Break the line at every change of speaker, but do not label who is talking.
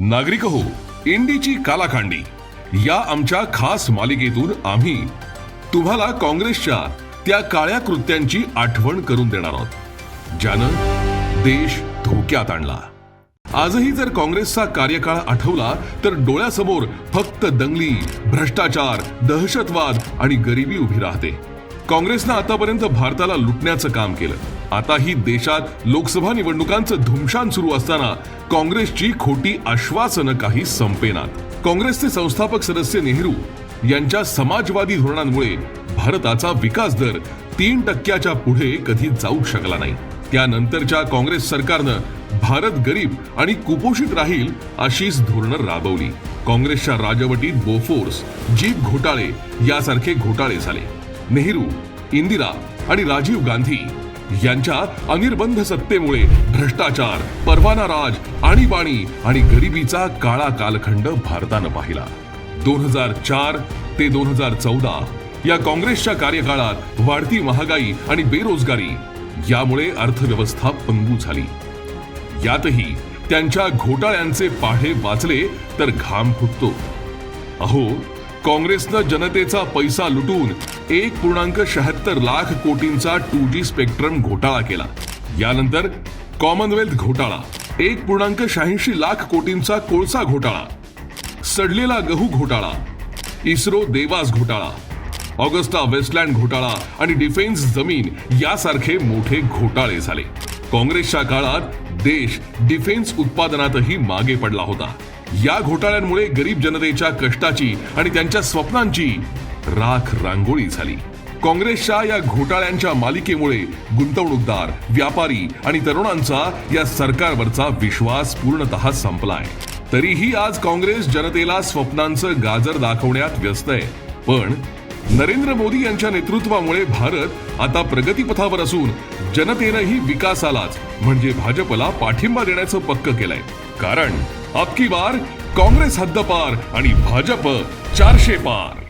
नागरिक हो इंडीची कालाखांडी. या आमच्या खास मालिकेतून आम्ही तुम्हाला काँग्रेसच्या त्या काळ्या कृत्यांची आठवण करून देणार आहोत ज्यानं देश धोक्यात आणला. आजही जर काँग्रेसचा कार्यकाळ आठवला तर डोळ्यासमोर फक्त दंगली भ्रष्टाचार दहशतवाद आणि गरिबी उभी राहते. काँग्रेसनं आतापर्यंत भारताला लुटण्याचं काम केलं. आताही देशात लोकसभा निवडणुकांचं धुमशान सुरू असताना काँग्रेसची खोटी आश्वासनं काही संपेनात काँग्रेसचे संस्थापक सदस्य नेहरू यांच्या समाजवादी धोरणांमुळे भारताचा विकास दर तीन टक्क्याच्या पुढे कधी जाऊ शकला नाही. त्यानंतरच्या काँग्रेस सरकारनं भारत गरीब आणि कुपोषित राहील अशीच धोरणं राबवली. काँग्रेसच्या राजवटीत बोफोर्स जीप घोटाळे यासारखे घोटाळे झाले. नेहरू इंदिरा आणि राजीव गांधी यांच्या अनिर्बंध सत्तेमुळे भ्रष्टाचार परवाना राज आणीबाणी आणि गरिबीचा काळा कालखंड भारतानं पाहिला. दोन हजार चार ते दोन हजार चौदा या काँग्रेसच्या कार्यकाळात वाढती महागाई आणि बेरोजगारी यामुळे अर्थव्यवस्था पंगू झाली. यातही त्यांच्या घोटाळ्यांचे पाढे वाचले तर घाम फुटतो. अहो काँग्रेसनं जनतेचा पैसा लुटून एक पूर्णांक शहात्तर लाख कोटींचा टू जी स्पेक्ट्रम घोटाळा केला. यानंतर कॉमनवेल्थ घोटाळा. एक पूर्णांक शहाऐंशी लाख कोटींचा कोळसा घोटाळा. सडलेला गहू घोटाळा. इस्रो देवास घोटाळा. ऑगस्टा वेस्टलँड घोटाळा आणि डिफेन्स जमीन यासारखे मोठे घोटाळे झाले. काँग्रेसच्या काळात देश डिफेन्स उत्पादनातही मागे पडला होता. या घोटाळ्यांमुळे गरीब जनतेच्या कष्टाची आणि त्यांच्या स्वप्नांची राख रांगोळी झाली. काँग्रेसच्या या घोटाळ्यांच्या मालिकेमुळे गुंतवणूकदार व्यापारी आणि तरुणांचा या सरकारवरचा विश्वास पूर्णतः संपलाय. तरीही आज काँग्रेस जनतेला स्वप्नांचं गाजर दाखवण्यात व्यस्त आहे. पण नरेंद्र मोदी यांच्या नेतृत्वामुळे भारत आता प्रगतीपथावर असून जनतेनंही विकासालाच म्हणजे भाजपला पाठिंबा देण्याचं पक्क केलंय. कारण अबकी बार काँग्रेस हद्दपार आणि भाजप चारशे पार.